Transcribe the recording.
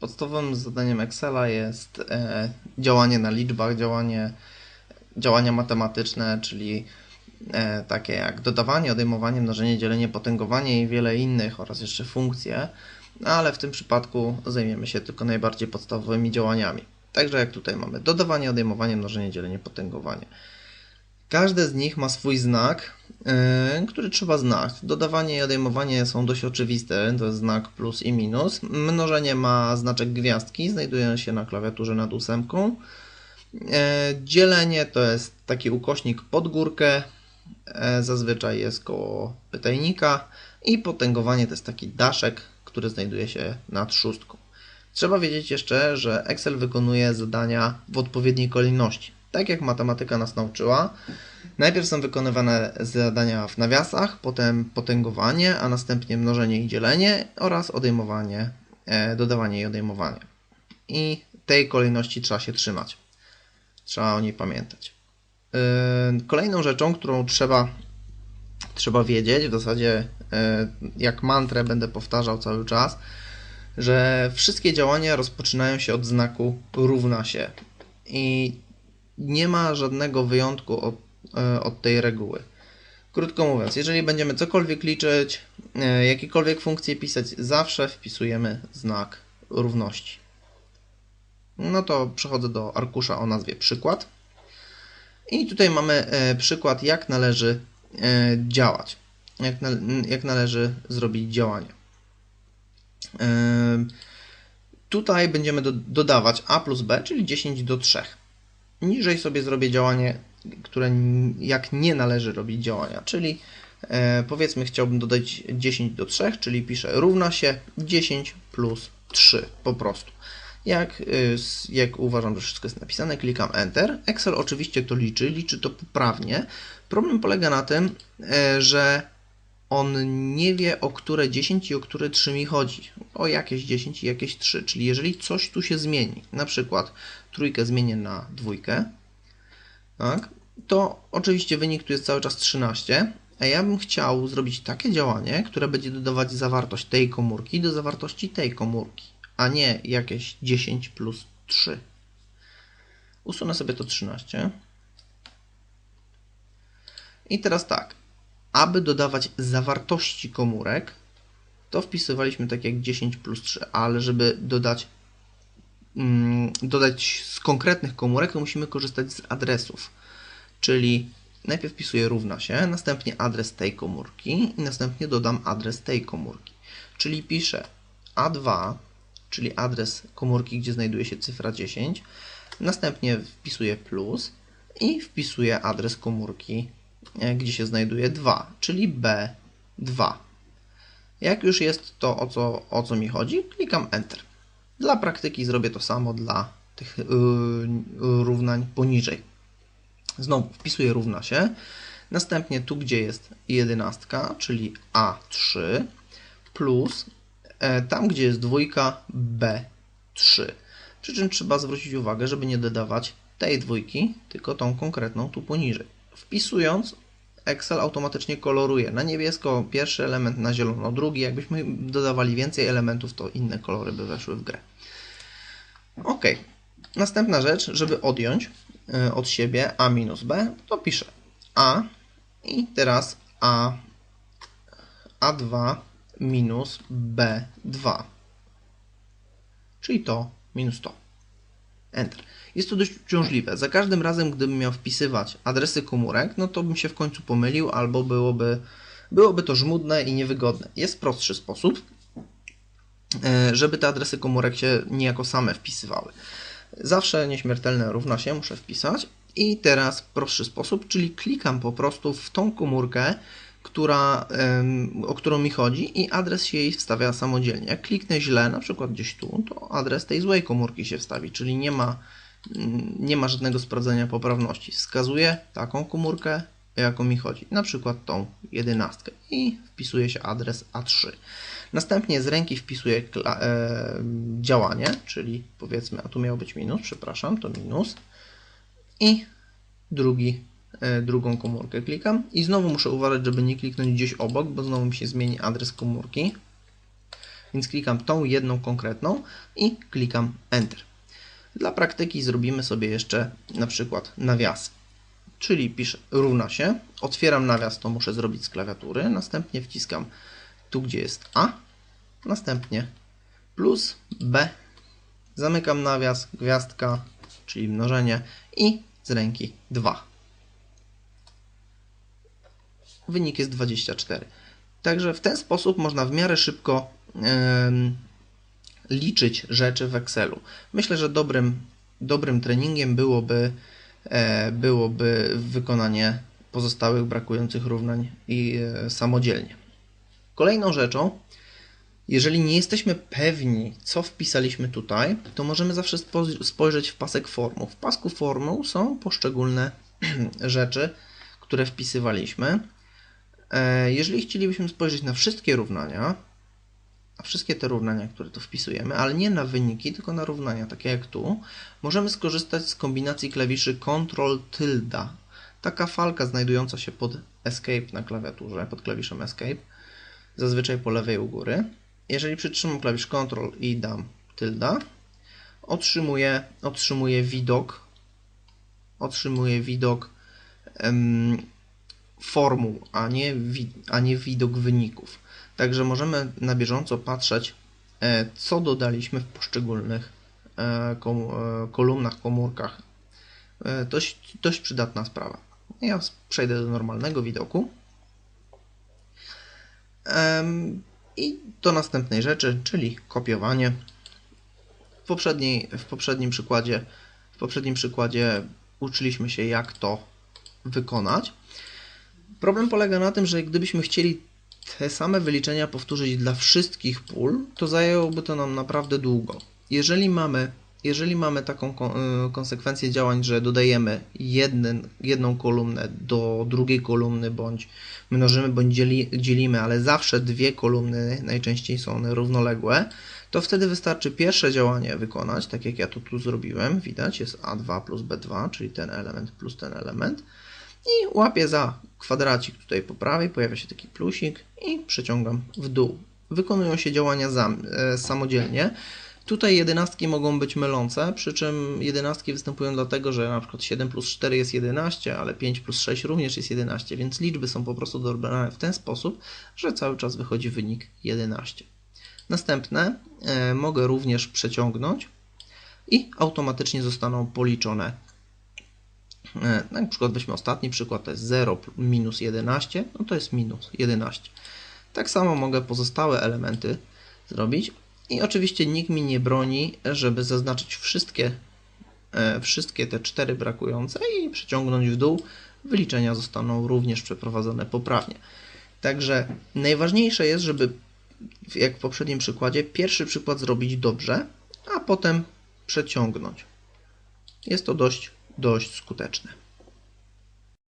Podstawowym zadaniem Excela jest e, działanie na liczbach, działanie, działania matematyczne, czyli e, takie jak dodawanie, odejmowanie, mnożenie, dzielenie, potęgowanie i wiele innych oraz jeszcze funkcje, ale w tym przypadku zajmiemy się tylko najbardziej podstawowymi działaniami. Także jak tutaj mamy dodawanie, odejmowanie, mnożenie, dzielenie, potęgowanie. Każde z nich ma swój znak, yy, który trzeba znać. Dodawanie i odejmowanie są dość oczywiste, to jest znak plus i minus. Mnożenie ma znaczek gwiazdki, znajduje się na klawiaturze nad ósemką. Yy, dzielenie to jest taki ukośnik pod górkę, yy, zazwyczaj jest koło pytajnika. I potęgowanie to jest taki daszek, który znajduje się nad szóstką. Trzeba wiedzieć jeszcze, że Excel wykonuje zadania w odpowiedniej kolejności tak jak matematyka nas nauczyła. Najpierw są wykonywane zadania w nawiasach, potem potęgowanie, a następnie mnożenie i dzielenie oraz odejmowanie, e, dodawanie i odejmowanie. I tej kolejności trzeba się trzymać. Trzeba o niej pamiętać. E, kolejną rzeczą, którą trzeba, trzeba wiedzieć, w zasadzie e, jak mantrę będę powtarzał cały czas, że wszystkie działania rozpoczynają się od znaku równa się. I nie ma żadnego wyjątku od, e, od tej reguły. Krótko mówiąc, jeżeli będziemy cokolwiek liczyć, e, jakiekolwiek funkcje pisać, zawsze wpisujemy znak równości. No to przechodzę do arkusza o nazwie przykład. I tutaj mamy e, przykład, jak należy działać, jak, jak należy zrobić działanie. Tutaj będziemy do, dodawać a plus b, czyli 10 do 3. Niżej sobie zrobię działanie, które jak nie należy robić działania, czyli e, powiedzmy chciałbym dodać 10 do 3, czyli piszę równa się 10 plus 3 po prostu. Jak, e, jak uważam, że wszystko jest napisane, klikam Enter. Excel oczywiście to liczy, liczy to poprawnie. Problem polega na tym, e, że on nie wie o które 10 i o które 3 mi chodzi. O jakieś 10 i jakieś 3. Czyli jeżeli coś tu się zmieni, na przykład trójkę zmienię na dwójkę, tak, to oczywiście wynik tu jest cały czas 13, a ja bym chciał zrobić takie działanie, które będzie dodawać zawartość tej komórki do zawartości tej komórki, a nie jakieś 10 plus 3. Usunę sobie to 13. I teraz tak, aby dodawać zawartości komórek, to wpisywaliśmy tak jak 10 plus 3, ale żeby dodać, mm, dodać z konkretnych komórek, to musimy korzystać z adresów. Czyli najpierw wpisuję równa się, następnie adres tej komórki i następnie dodam adres tej komórki. Czyli piszę A2, czyli adres komórki, gdzie znajduje się cyfra 10, następnie wpisuję plus i wpisuję adres komórki gdzie się znajduje 2, czyli B2. Jak już jest to, o co, o co mi chodzi, klikam Enter. Dla praktyki zrobię to samo dla tych yy, równań poniżej. Znowu wpisuję równa się. Następnie tu, gdzie jest jedenastka, czyli A3, plus e, tam, gdzie jest dwójka, B3. Przy czym trzeba zwrócić uwagę, żeby nie dodawać tej dwójki, tylko tą konkretną tu poniżej. Wpisując, Excel automatycznie koloruje na niebiesko pierwszy element, na zielono drugi. Jakbyśmy dodawali więcej elementów, to inne kolory by weszły w grę. Ok. Następna rzecz, żeby odjąć e, od siebie a minus b, to piszę a i teraz a a2 minus b2. Czyli to minus to. Enter. Jest to dość uciążliwe. Za każdym razem, gdybym miał wpisywać adresy komórek, no to bym się w końcu pomylił, albo byłoby, byłoby to żmudne i niewygodne. Jest prostszy sposób, e, żeby te adresy komórek się niejako same wpisywały. Zawsze nieśmiertelne równa się muszę wpisać i teraz prostszy sposób, czyli klikam po prostu w tą komórkę, która, o którą mi chodzi i adres się jej wstawia samodzielnie. Jak kliknę źle, na przykład gdzieś tu, to adres tej złej komórki się wstawi, czyli nie ma, mm, nie ma żadnego sprawdzenia poprawności. Wskazuję taką komórkę, jaką mi chodzi, na przykład tą jedenastkę i wpisuje się adres A3. Następnie z ręki wpisuję e, działanie, czyli powiedzmy, a tu miał być minus, przepraszam, to minus i drugi drugą komórkę klikam i znowu muszę uważać, żeby nie kliknąć gdzieś obok, bo znowu mi się zmieni adres komórki. Więc klikam tą jedną konkretną i klikam Enter. Dla praktyki zrobimy sobie jeszcze na przykład nawiasy. Czyli piszę równa się, otwieram nawias, to muszę zrobić z klawiatury, następnie wciskam tu, gdzie jest A, następnie plus B, zamykam nawias, gwiazdka, czyli mnożenie i z ręki 2. Wynik jest 24. Także w ten sposób można w miarę szybko liczyć rzeczy w Excelu. Myślę, że dobrym, dobrym treningiem byłoby, e, byłoby wykonanie pozostałych brakujących równań i e, samodzielnie. Kolejną rzeczą, jeżeli nie jesteśmy pewni, co wpisaliśmy tutaj, to możemy zawsze spo- spojrzeć w pasek formuł. W pasku formuł są poszczególne rzeczy, które wpisywaliśmy. E, Jeżeli chcielibyśmy spojrzeć na wszystkie równania, a wszystkie te równania, które tu wpisujemy, ale nie na wyniki, tylko na równania, takie jak tu, możemy skorzystać z kombinacji klawiszy Ctrl tilde. Taka falka znajdująca się pod Escape na klawiaturze, pod klawiszem Escape, zazwyczaj po lewej u góry. Jeżeli przytrzymam klawisz Ctrl i dam tilde, otrzymuję, otrzymuję widok, otrzymuję widok em, formuł, a nie, a nie widok wyników. Także możemy na bieżąco patrzeć, e, co dodaliśmy w poszczególnych e, e, kolumnach, komórkach. Dość, dość przydatna sprawa. Ja przejdę do normalnego widoku. I do następnej rzeczy, czyli kopiowanie. W, poprzedniej, w, poprzednim przykładzie, w poprzednim przykładzie uczyliśmy się, jak to wykonać. Problem polega na tym, że gdybyśmy chcieli te same wyliczenia powtórzyć dla wszystkich pól, to zajęłoby to nam naprawdę długo. Jeżeli mamy, jeżeli mamy taką y, konsekwencję działań, że dodajemy jeden, jedną kolumnę do drugiej kolumny, bądź mnożymy, bądź dzieli, dzielimy, ale zawsze dwie kolumny, najczęściej są one równoległe, to wtedy wystarczy pierwsze działanie wykonać, tak jak ja to tu zrobiłem. Widać, jest A2 plus B2, czyli ten element plus ten element i łapię za kwadracik tutaj po prawej, pojawia się taki plusik i przeciągam w dół. Wykonują się działania zam, e, samodzielnie. Tutaj jedenastki mogą być mylące, przy czym jedenastki występują dlatego, że na przykład 7 plus 4 jest 11, ale 5 plus 6 również jest 11, więc liczby są po prostu dobrane w ten sposób, że cały czas wychodzi wynik 11. Następne e, mogę również przeciągnąć i automatycznie zostaną policzone Na przykład weźmy ostatni przykład, to jest 0 minus 11, no to jest minus 11. Tak samo mogę pozostałe elementy zrobić i oczywiście nikt mi nie broni, żeby zaznaczyć wszystkie, e, wszystkie te cztery brakujące i przeciągnąć w dół. Wyliczenia zostaną również przeprowadzone poprawnie. Także najważniejsze jest, żeby jak w poprzednim przykładzie, pierwszy przykład zrobić dobrze, a potem przeciągnąć. Jest to dość, dość skuteczne.